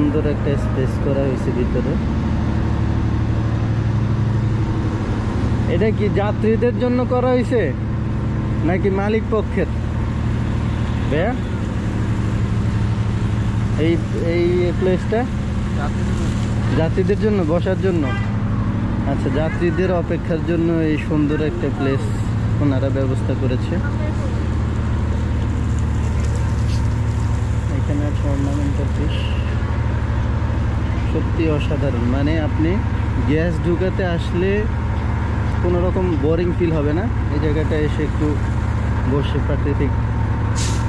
সুন্দর একটা স্পেস করা হয়েছে ভিতরে। এটা কি যাত্রীদের জন্য করা হয়েছে? নাকি মালিক পক্ষের? এই এই প্লেসটা যাত্রীদের জন্য, বসার জন্য? আচ্ছা যাত্রীদের অপেক্ষার জন্য এই সুন্দর একটা প্লেস ওনারা ব্যবস্থা করেছে। এখানে আছে অর্নামেন্টাল ফিশ সত্যি অসাধারণ। মানে আপনি গ্যাস ঢুকাতে আসলে কোনো রকম বোরিং ফিল হবে না। এই জায়গাটা এসে একটু বসে প্রাকৃতিক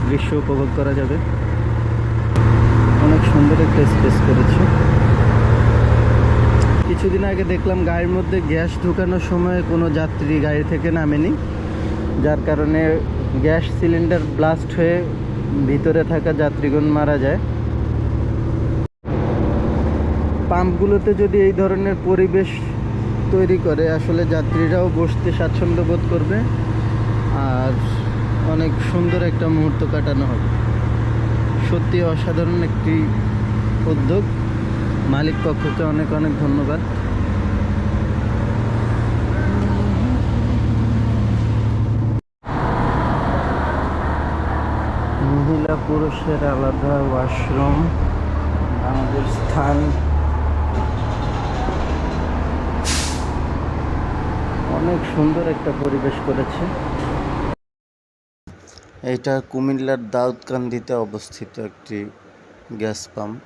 দৃশ্য উপভোগ করা যাবে। অনেক সুন্দর একটা স্পেস করেছে। কিছুদিন আগে দেখলাম গাড়ির মধ্যে গ্যাস ঢুকানোর সময় কোনো যাত্রী গাড়ি থেকে নামেনি। যার কারণে গ্যাস সিলিন্ডার ব্লাস্ট হয়ে ভিতরে থাকা যাত্রীগণ মারা যায়। পাম্পগুলোতে যদি এই ধরনের পরিবেশ তৈরি করে, আসলে যাত্রীরাও বসতে স্বাচ্ছন্দ্য বোধ করবে আর অনেক সুন্দর একটা মুহূর্ত কাটানো হবে। সত্যি অসাধারণ একটি উদ্যোগ। মালিক পক্ষকে অনেক অনেক ধন্যবাদ। মহিলা পুরুষের আলাদা ওয়াশরুম। আমাদের স্থান অনেক সুন্দর একটা পরিবেশ করেছে। এটা কুমিল্লার দাউদকান্দিতে অবস্থিত একটি গ্যাস পাম্প।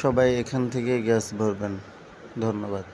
সবাই এখান থেকে গ্যাস ভরবেন। ধন্যবাদ।